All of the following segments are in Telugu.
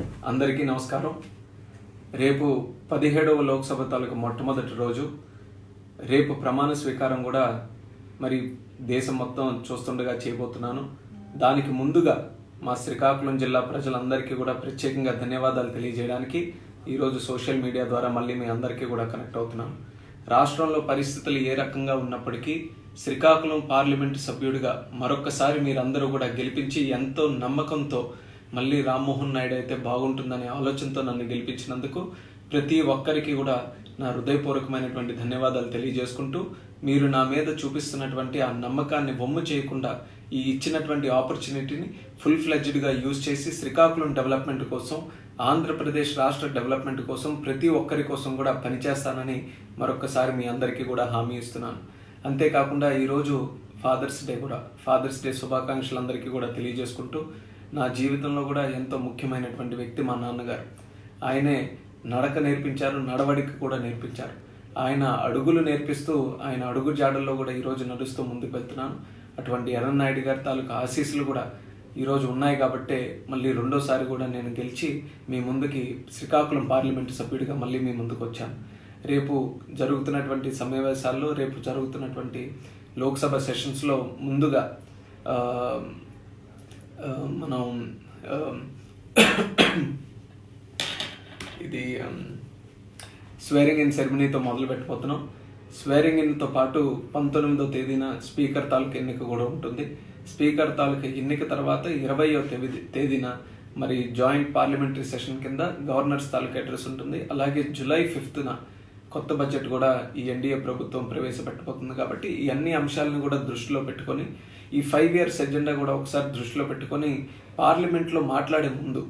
అందరికీ నమస్కారం. రేపు పదిహేడవ లోక్సభ తాలూకు మొట్టమొదటి రోజు. రేపు ప్రమాణ స్వీకారం కూడా మరి దేశం మొత్తం చూస్తుండగా చేయబోతున్నాను. దానికి ముందుగా మా శ్రీకాకుళం జిల్లా ప్రజలందరికీ కూడా ప్రత్యేకంగా ధన్యవాదాలు తెలియజేయడానికి ఈరోజు సోషల్ మీడియా ద్వారా మళ్ళీ మీ అందరికీ కూడా కనెక్ట్ అవుతున్నాను. రాష్ట్రంలో పరిస్థితులు ఏ రకంగా ఉన్నప్పటికీ శ్రీకాకుళం పార్లమెంటు సభ్యుడిగా మరొక్కసారి మీరందరూ కూడా గెలిపించి ఎంతో నమ్మకంతో మళ్ళీ రామ్మోహన్ నాయుడు అయితే బాగుంటుందనే ఆలోచనతో నన్ను గెలిపించినందుకు ప్రతి ఒక్కరికి కూడా నా హృదయపూర్వకమైనటువంటి ధన్యవాదాలు తెలియజేసుకుంటూ మీరు నా మీద చూపిస్తున్నటువంటి ఆ నమ్మకాన్ని బొమ్ము చేయకుండా ఈ ఇచ్చినటువంటి ఆపర్చునిటీని ఫుల్ ఫ్లెడ్జ్డ్గా యూజ్ చేసి శ్రీకాకుళం డెవలప్మెంట్ కోసం ఆంధ్రప్రదేశ్ రాష్ట్ర డెవలప్మెంట్ కోసం ప్రతి ఒక్కరి కోసం కూడా పనిచేస్తానని మరొకసారి మీ అందరికీ కూడా హామీ ఇస్తున్నాను. అంతేకాకుండా ఈరోజు ఫాదర్స్ డే కూడా ఫాదర్స్ డే శుభాకాంక్షలు అందరికీ కూడా తెలియజేసుకుంటూ నా జీవితంలో కూడా ఎంతో ముఖ్యమైనటువంటి వ్యక్తి మా నాన్నగారు. ఆయనే నడక నేర్పించారు నడవడిక కూడా నేర్పించారు. ఆయన అడుగులు నేర్పిస్తూ ఆయన అడుగు జాడల్లో కూడా ఈరోజు నడుస్తూ ముందుకు వెళ్తున్నాను. అటువంటి ఎర్రనాయుడు గారి తాలూకు ఆశీస్సులు కూడా ఈరోజు ఉన్నాయి కాబట్టే మళ్ళీ రెండోసారి కూడా నేను గెలిచి మీ ముందుకి శ్రీకాకుళం పార్లమెంటు సభ్యుడిగా మళ్ళీ మీ ముందుకు వచ్చాను. రేపు జరుగుతున్నటువంటి సమావేశాల్లో రేపు జరుగుతున్నటువంటి లోక్సభ సెషన్స్లో ముందుగా Um, మనం um, ఇది స్వేరింగ్ ఇన్ సెరమనీతో మొదలు పెట్టబోతున్నాం. స్వేరింగ్ ఇన్తో పాటు పంతొమ్మిదో తేదీన స్పీకర్ తాలూకు ఎన్నిక కూడా ఉంటుంది. స్పీకర్ తాలూకు ఎన్నిక తర్వాత ఇరవయో తేదీ తేదీన మరి జాయింట్ పార్లమెంటరీ సెషన్ కింద గవర్నర్స్ తాలూకు అడ్రస్ ఉంటుంది. అలాగే జూలై ఫిఫ్త్న కొత్త బడ్జెట్ కూడా ఈ ఎన్డీఏ ప్రభుత్వం ప్రవేశపెట్టబోతుంది కాబట్టి ఈ అన్ని అంశాలను కూడా దృష్టిలో పెట్టుకొని ఈ ఫైవ్ ఇయర్స్ ఎజెండా కూడా ఒకసారి దృష్టిలో పెట్టుకొని పార్లమెంట్లో మాట్లాడే ముందు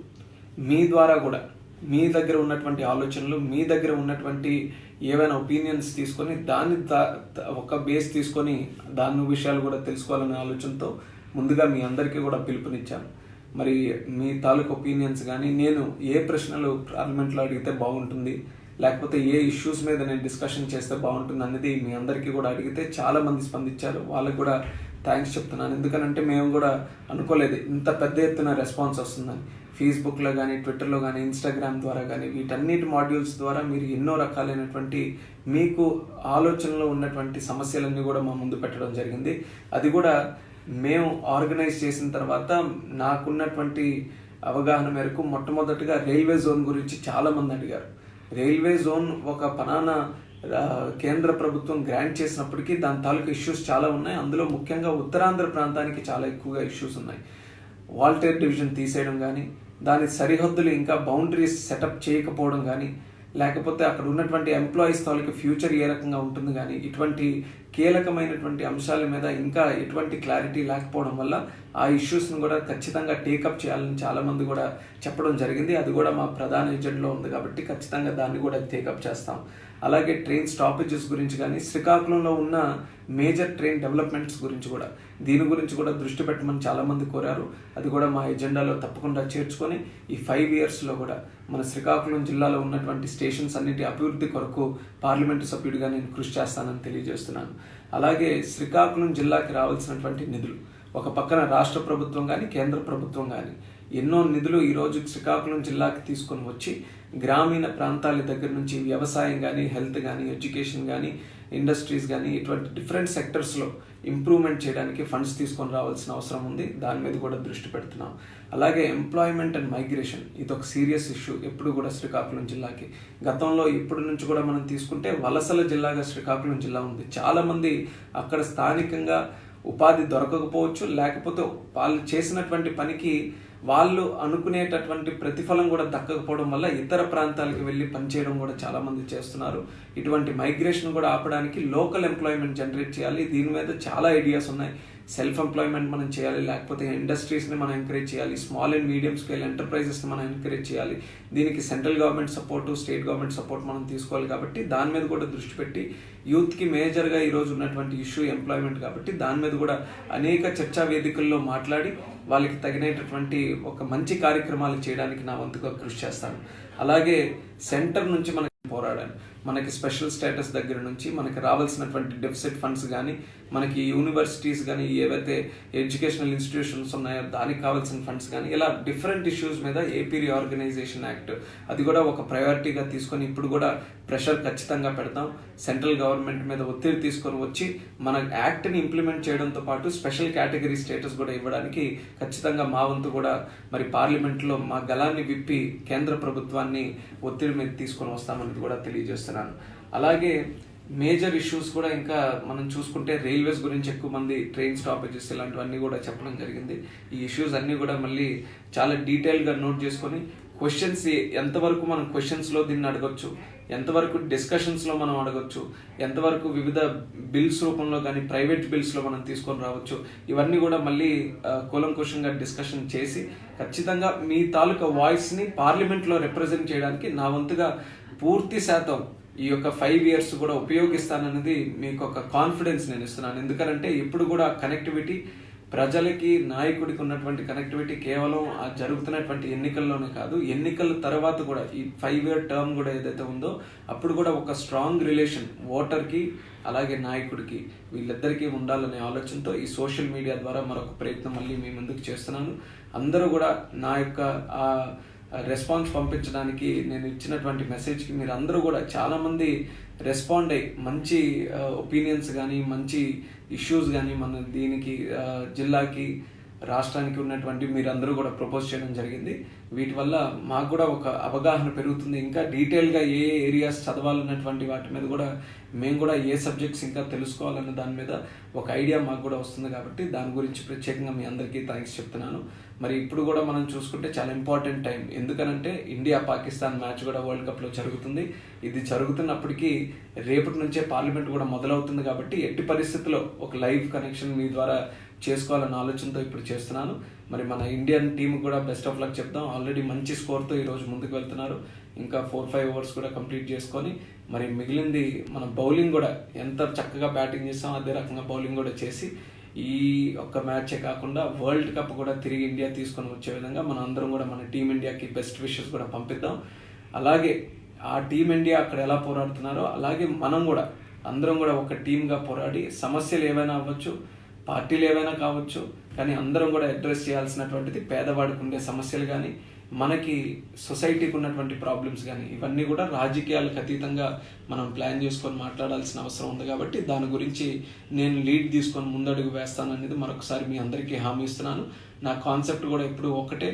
మీ ద్వారా కూడా మీ దగ్గర ఉన్నటువంటి ఆలోచనలు మీ దగ్గర ఉన్నటువంటి ఏవైనా ఒపీనియన్స్ తీసుకొని దాన్ని దా- ఒక బేస్ తీసుకొని దాని విషయాలు కూడా తెలుసుకోవాలనే ఆలోచనతో ముందుగా మీ అందరికీ కూడా పిలుపునిచ్చాను. మరి మీ తాలూకు ఒపీనియన్స్ కానీ నేను ఏ ప్రశ్నలు పార్లమెంట్లో అడిగితే బాగుంటుంది లేకపోతే ఏ ఇష్యూస్ మీద నేను డిస్కషన్ చేస్తే బాగుంటుంది అనేది మీ అందరికీ కూడా అడిగితే చాలామంది స్పందించారు. వాళ్ళకి కూడా థ్యాంక్స్ చెప్తున్నాను. ఎందుకనంటే మేము కూడా అనుకోలేదు ఇంత పెద్ద ఎత్తున రెస్పాన్స్ వస్తుందని. ఫేస్బుక్లో కానీ ట్విట్టర్లో కానీ ఇన్స్టాగ్రామ్ ద్వారా కానీ వీటన్నిటి మాడ్యూల్స్ ద్వారా మీరు ఎన్నో రకాలైనటువంటి మీకు ఆలోచనలో ఉన్నటువంటి సమస్యలన్నీ కూడా మా ముందు పెట్టడం జరిగింది. అది కూడా మేము ఆర్గనైజ్ చేసిన తర్వాత నాకున్నటువంటి అవగాహన మేరకు మొట్టమొదటిగా రైల్వే జోన్ గురించి చాలామంది అడిగారు. రైల్వే జోన్ ఒక పనానా కేంద్ర ప్రభుత్వం గ్రాంట్ చేసినప్పటికీ దాని తాలూకు ఇష్యూస్ చాలా ఉన్నాయి. అందులో ముఖ్యంగా ఉత్తరాంధ్ర ప్రాంతానికి చాలా ఎక్కువగా ఇష్యూస్ ఉన్నాయి. వాల్టేర్ డివిజన్ తీసేయడం కానీ దాని సరిహద్దులు ఇంకా బౌండరీస్ సెటప్ చేయకపోవడం కానీ లేకపోతే అక్కడ ఉన్నటువంటి ఎంప్లాయీస్ తాలూకు ఫ్యూచర్ ఏ రకంగా ఉంటుంది కానీ ఇటువంటి కీలకమైనటువంటి అంశాల మీద ఇంకా ఎటువంటి క్లారిటీ లేకపోవడం వల్ల ఆ ఇష్యూస్ని కూడా ఖచ్చితంగా టేకప్ చేయాలని చాలామంది కూడా చెప్పడం జరిగింది. అది కూడా మా ప్రధాన ఎజెండాలో ఉంది కాబట్టి ఖచ్చితంగా దాన్ని కూడా టేకప్ చేస్తాం. అలాగే ట్రైన్ స్టాపేజెస్ గురించి కానీ శ్రీకాకుళంలో ఉన్న మేజర్ ట్రైన్ డెవలప్మెంట్స్ గురించి కూడా దీని గురించి కూడా దృష్టి పెట్టమని చాలామంది కోరారు. అది కూడా మా ఎజెండాలో తప్పకుండా చేర్చుకొని ఈ ఫైవ్ ఇయర్స్లో కూడా మన శ్రీకాకుళం జిల్లాలో ఉన్నటువంటి స్టేషన్స్ అన్నిటి అభివృద్ధి కొరకు పార్లమెంటు సభ్యుడిగా నేను కృషి చేస్తానని తెలియజేస్తున్నాను. అలాగే శ్రీకాకుళం జిల్లాకి రావాల్సినటువంటి నిధులు. ఒక పక్కన రాష్ట్ర ప్రభుత్వం కానీ కేంద్ర ప్రభుత్వం కానీ ఎన్నో నిధులు ఈరోజు శ్రీకాకుళం జిల్లాకి తీసుకొని వచ్చి గ్రామీణ ప్రాంతాల దగ్గర నుంచి వ్యవసాయం కానీ హెల్త్ కానీ ఎడ్యుకేషన్ కానీ ఇండస్ట్రీస్ కానీ ఇటువంటి డిఫరెంట్ సెక్టర్స్లో ఇంప్రూవ్మెంట్ చేయడానికి ఫండ్స్ తీసుకొని రావాల్సిన అవసరం ఉంది. దాని మీద కూడా దృష్టి పెడుతున్నాం. అలాగే ఎంప్లాయ్మెంట్ అండ్ మైగ్రేషన్ ఇది ఒక సీరియస్ ఇష్యూ. ఎప్పుడు కూడా శ్రీకాకుళం జిల్లాకి. గతంలో ఇప్పటి నుంచి కూడా మనం తీసుకుంటే వలసల జిల్లాగా శ్రీకాకుళం జిల్లా ఉంది. చాలామంది అక్కడ స్థానికంగా ఉపాధి దొరకకపోవచ్చు లేకపోతే వాళ్ళు చేసినటువంటి పనికి వాళ్ళు అనుకునేటటువంటి ప్రతిఫలం కూడా దక్కకపోవడం వల్ల ఇతర ప్రాంతాలకు వెళ్ళి పనిచేయడం కూడా చాలా మంది చేస్తున్నారు. ఇటువంటి మైగ్రేషన్ కూడా ఆపడానికి లోకల్ ఎంప్లాయ్మెంట్ జనరేట్ చేయాలి. దీని మీద చాలా ఐడియాస్ ఉన్నాయి. సెల్ఫ్ ఎంప్లాయ్మెంట్ మనం చేయాలి లేకపోతే ఇండస్ట్రీస్ని మనం ఎంకరేజ్ చేయాలి స్మాల్ అండ్ మీడియం స్కేల్ ఎంటర్ప్రైజెస్ని మనం ఎంకరేజ్ చేయాలి. దీనికి central government support state government support మనం తీసుకోవాలి కాబట్టి దాని మీద కూడా దృష్టి పెట్టి యూత్కి మేజర్గా ఈరోజు ఉన్నటువంటి ఇష్యూ ఎంప్లాయ్మెంట్ కాబట్టి దాని మీద కూడా అనేక చర్చా వేదికల్లో మాట్లాడి వాళ్ళకి తగినటువంటి ఒక మంచి కార్యక్రమాలు చేయడానికి నా వంతుగా కృషి చేస్తాను. అలాగే సెంటర్ నుంచి మనకి పోరాడాను మనకి స్పెషల్ స్టేటస్ దగ్గర నుంచి మనకి రావాల్సినటువంటి డెఫిసిట్ ఫండ్స్ కానీ మనకి యూనివర్సిటీస్ కానీ ఏవైతే ఎడ్యుకేషనల్ ఇన్స్టిట్యూషన్స్ ఉన్నాయో దానికి కావాల్సిన ఫండ్స్ కానీ ఇలా డిఫరెంట్ ఇష్యూస్ మీద ఏపీ రీఆర్గనైజేషన్ యాక్ట్ అది కూడా ఒక ప్రయారిటీగా తీసుకొని ఇప్పుడు కూడా ప్రెషర్ ఖచ్చితంగా పెడతాం. సెంట్రల్ గవర్నమెంట్ మీద ఒత్తిడి తీసుకొని వచ్చి మన యాక్ట్ని ఇంప్లిమెంట్ చేయడంతో పాటు స్పెషల్ కేటగిరీ స్టేటస్ కూడా ఇవ్వడానికి ఖచ్చితంగా మా వంతు కూడా మరి పార్లమెంట్లో మా గలాన్ని విప్పి కేంద్ర ప్రభుత్వాన్ని ఒత్తిడి మీద తీసుకొని వస్తామని కూడా తెలియజేస్తున్నాను. అలాగే మేజర్ ఇష్యూస్ కూడా ఇంకా మనం చూసుకుంటే రైల్వేస్ గురించి ఎక్కువ మంది ట్రైన్ స్టాపేజెస్ ఇలాంటివన్నీ కూడా చెప్పడం జరిగింది. ఈ ఇష్యూస్ అన్నీ కూడా మళ్ళీ చాలా డీటెయిల్గా నోట్ చేసుకొని క్వశ్చన్స్ ఎంతవరకు మనం క్వశ్చన్స్లో దీన్ని అడగొచ్చు? ఎంతవరకు డిస్కషన్స్లో మనం అడగొచ్చు? ఎంతవరకు వివిధ బిల్స్ రూపంలో కానీ ప్రైవేట్ బిల్స్లో మనం తీసుకొని రావచ్చు? ఇవన్నీ కూడా మళ్ళీ కూలంకుషంగా డిస్కషన్ చేసి ఖచ్చితంగా మీ తాలూకా వాయిస్ని పార్లమెంట్లో రిప్రజెంట్ చేయడానికి నా వంతుగా పూర్తి శాతం ఈ యొక్క ఫైవ్ ఇయర్స్ కూడా ఉపయోగిస్తానన్నది మీకు ఒక కాన్ఫిడెన్స్ నేను ఇస్తున్నాను. ఎందుకంటే ఇప్పుడు కూడా కనెక్టివిటీ ప్రజలకి నాయకుడికి ఉన్నటువంటి కనెక్టివిటీ కేవలం ఆ జరుగుతున్నటువంటి ఎన్నికల్లోనే కాదు ఎన్నికల తర్వాత కూడా ఈ ఫైవ్ ఇయర్ టర్మ్ కూడా ఏదైతే ఉందో అప్పుడు కూడా ఒక స్ట్రాంగ్ రిలేషన్ ఓటర్కి అలాగే నాయకుడికి వీళ్ళిద్దరికీ ఉండాలనే ఆలోచనతో ఈ సోషల్ మీడియా ద్వారా మరొక ప్రయత్నం మళ్ళీ మీ ముందుకు చేస్తున్నాను. అందరూ కూడా నా యొక్క ఆ రెస్పాన్స్ పంపించడానికి నేను ఇచ్చినటువంటి మెసేజ్కి మీరు అందరూ కూడా చాలామంది రెస్పాండ్ అయ్యి మంచి ఒపీనియన్స్ కానీ మంచి ఇష్యూస్ కానీ మన దీనికి జిల్లాకి రాష్ట్రానికి ఉన్నటువంటి మీరు అందరూ కూడా ప్రపోజ్ చేయడం జరిగింది. వీటి వల్ల మాకు కూడా ఒక అవగాహన పెరుగుతుంది. ఇంకా డీటెయిల్గా ఏ ఏరియాస్ చదవాలన్నటువంటి వాటి మీద కూడా మేము కూడా ఏ సబ్జెక్ట్స్ ఇంకా తెలుసుకోవాలన్న దాని మీద ఒక ఐడియా మాకు కూడా వస్తుంది కాబట్టి దాని గురించి ప్రత్యేకంగా మీ అందరికీ థ్యాంక్స్ చెప్తున్నాను. మరి ఇప్పుడు కూడా మనం చూసుకుంటే చాలా ఇంపార్టెంట్ టైం ఎందుకనంటే ఇండియా పాకిస్తాన్ మ్యాచ్ కూడా వరల్డ్ కప్లో జరుగుతుంది. ఇది జరుగుతున్నప్పటికీ రేపటి నుంచే పార్లమెంట్ కూడా మొదలవుతుంది కాబట్టి ఎట్టి పరిస్థితుల్లో ఒక లైవ్ కనెక్షన్ మీ ద్వారా చేసుకోవాలన్న ఆలోచనతో ఇప్పుడు చేస్తున్నాను. మరి మన ఇండియన్ టీం కూడా బెస్ట్ ఆఫ్ లక్ చెప్తాం ఆల్రెడీ మంచి స్కోర్తో ఈరోజు ముందుకు వెళ్తున్నారు. ఇంకా ఫోర్ ఫైవ్ ఓవర్స్ కూడా కంప్లీట్ చేసుకొని మరి మిగిలింది మన బౌలింగ్ కూడా ఎంత చక్కగా బ్యాటింగ్ చేస్తాం అదే రకంగా బౌలింగ్ కూడా చేసి ఈ ఒక్క మ్యాచే కాకుండా వరల్డ్ కప్ కూడా తిరిగి ఇండియా తీసుకొని వచ్చే విధంగా మనం అందరం కూడా మన టీమిండియాకి బెస్ట్ విషెస్ కూడా పంపిద్దాం. అలాగే ఆ టీమిండియా అక్కడ ఎలా పోరాడుతున్నారో అలాగే మనం కూడా అందరం కూడా ఒక టీమ్గా పోరాడి సమస్యలు ఏవైనా అవ్వచ్చు పార్టీలు ఏవైనా కావచ్చు కానీ అందరం కూడా అడ్రస్ చేయాల్సినటువంటిది పేదవాడికి ఉండే సమస్యలు కానీ మనకి సొసైటీకి ఉన్నటువంటి ప్రాబ్లమ్స్ కానీ ఇవన్నీ కూడా రాజకీయాలకు అతీతంగా మనం ప్లాన్ చేసుకొని మాట్లాడాల్సిన అవసరం ఉంది కాబట్టి దాని గురించి నేను లీడ్ తీసుకొని ముందడుగు వేస్తాననేది మరొకసారి మీ అందరికీ హామీ ఇస్తున్నాను. నా కాన్సెప్ట్ కూడా ఎప్పుడు ఒకటే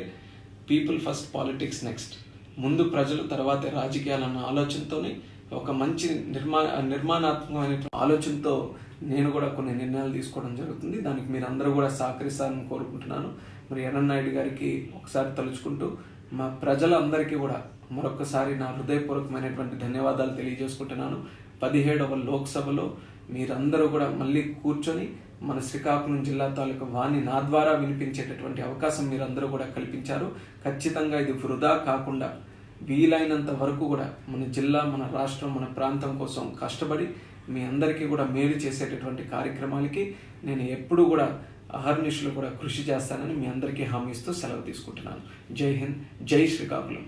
పీపుల్ ఫస్ట్ పాలిటిక్స్ నెక్స్ట్ ముందు ప్రజలు తర్వాతే రాజకీయాలన్న ఆలోచనతోనే ఒక మంచి నిర్మా నిర్మాణాత్మకమైన ఆలోచనతో నేను కూడా కొన్ని నిర్ణయాలు తీసుకోవడం జరుగుతుంది. దానికి మీరు అందరూ కూడా సహకరిస్తారని కోరుకుంటున్నాను. మరి నాయుడు గారికి ఒకసారి తలుచుకుంటూ మా ప్రజలందరికీ కూడా మరొకసారి నా హృదయపూర్వకమైనటువంటి ధన్యవాదాలు తెలియజేసుకుంటున్నాను. పదిహేడవ లోక్సభలో మీరందరూ కూడా మళ్ళీ కూర్చొని మన శ్రీకాకుళం జిల్లా తాలూకా వాణి నా ద్వారా వినిపించేటటువంటి అవకాశం మీరందరూ కూడా కల్పించారు. ఖచ్చితంగా ఇది వృధా కాకుండా వీలైనంత వరకు కూడా మన జిల్లా మన రాష్ట్రం మన ప్రాంతం కోసం కష్టపడి మీ అందరికీ కూడా మేలు చేసేటటువంటి కార్యక్రమాలకి నేను ఎప్పుడూ కూడా అహర్నిషులు కూడా కృషి చేస్తానని మీ అందరికీ హామీ ఇస్తూ సెలవు తీసుకుంటున్నాను. జై హింద్ జై శ్రీకాకుళం.